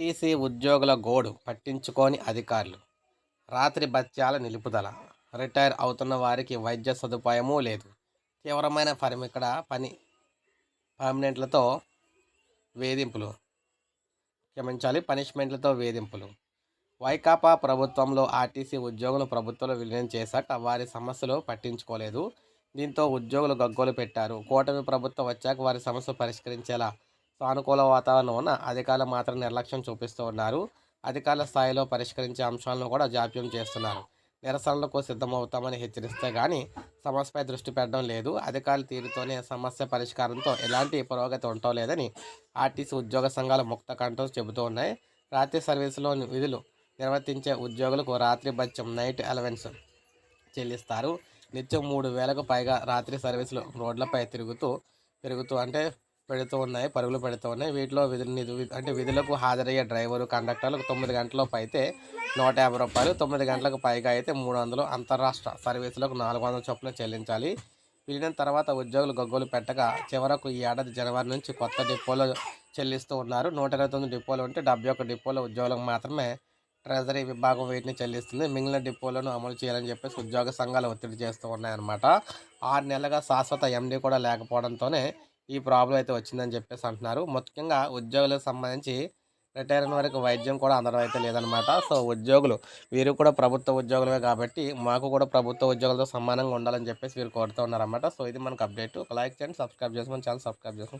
RTC ఉద్యోగుల గోడు పట్టించుకోని అధికారులు. రాత్రి బత్యాల నిలుపుదల. రిటైర్ అవుతున్న వారికి వైద్య సదుపాయమూ లేదు. తీవ్రమైన పని ఇక్కడ పని పర్మనెంట్లతో వేధింపులు. క్షమించాలి పనిష్మెంట్లతో వేధింపులు. వైకాపా ప్రభుత్వంలో ఆర్టీసీ ఉద్యోగులు ప్రభుత్వంలో విలీనం చేశాక వారి సమస్యలు పట్టించుకోలేదు. దీంతో ఉద్యోగులు గగ్గోలు పెట్టారు. కూటమి ప్రభుత్వం వచ్చాక వారి సమస్యలు పరిష్కరించేలా సానుకూల వాతావరణం ఉన్న అధికారులు మాత్రం నిర్లక్ష్యం చూపిస్తూ ఉన్నారు. అధికారుల స్థాయిలో పరిష్కరించే అంశాలను కూడా జాప్యం చేస్తున్నారు. నిరసనలకు సిద్ధమవుతామని హెచ్చరిస్తే కానీ సమస్యపై దృష్టి పెట్టడం లేదు. అధికారుల తీరుతోనే సమస్య పరిష్కారంతో ఎలాంటి పురోగతి ఉండటం లేదని ఆర్టీసీ ఉద్యోగ సంఘాల ముక్త కంఠం చెబుతూ ఉన్నాయి. రాత్రి సర్వీసులో విధులు నిర్వర్తించే ఉద్యోగులకు రాత్రి బత్యం నైట్ అలవెన్స్ చెల్లిస్తారు. నిత్యం మూడు వేలకు పైగా రాత్రి సర్వీసులు రోడ్లపై తిరుగుతూ పెరుగుతూ అంటే పెడుతూ ఉన్నాయి పరుగులు పెడుతూ ఉన్నాయి. వీటిలో విధులు అంటే విధులకు హాజరయ్యే డ్రైవరు కండక్టర్లకు తొమ్మిది గంటలలోపు అయితే నూట యాభై రూపాయలు తొమ్మిది గంటలకు పైగా అయితే మూడు వందలు అంతరాష్ట్ర సర్వీసులకు నాలుగు వందల చొప్పున చెల్లించాలి. విలీనం తర్వాత ఉద్యోగులు గగ్గోలు పెట్టగా చివరకు ఈ ఏడాది జనవరి నుంచి కొత్త డిపోలో చెల్లిస్తూ ఉన్నారు. నూట ఇరవై తొమ్మిది డిపోలు ఉంటే డెబ్బై ఒక్క డిపోలో ఉద్యోగులకు మాత్రమే ట్రెజరీ విభాగం వీటిని చెల్లిస్తుంది. మిగిలిన డిపోలను అమలు చేయాలని చెప్పేసి ఉద్యోగ సంఘాలు ఒత్తిడి చేస్తూ ఉన్నాయన్నమాట. ఆరు నెలలుగా శాశ్వత ఎండీ కూడా లేకపోవడంతోనే ఈ ప్రాబ్లం అయితే వచ్చిందని చెప్పేసి అంటున్నారు. ముఖ్యంగా ఉద్యోగులకు సంబంధించి రిటైర్ అయిన వరకు వైద్యం కూడా అందడం అయితే లేదనమాట సో ఉద్యోగులు వీరు కూడా ప్రభుత్వ ఉద్యోగులమే కాబట్టి మాకు కూడా ప్రభుత్వ ఉద్యోగులతో సమానంగా ఉండాలని చెప్పేసి వీరు కోరుతూ ఉన్నారన్నమాట. సో ఇది మనకు అప్డేట్. ఒక లైక్ చేయండి సబ్స్క్రైబ్ చేసి మన ఛానల్ సబ్స్క్రైబ్ చేసుకోండి.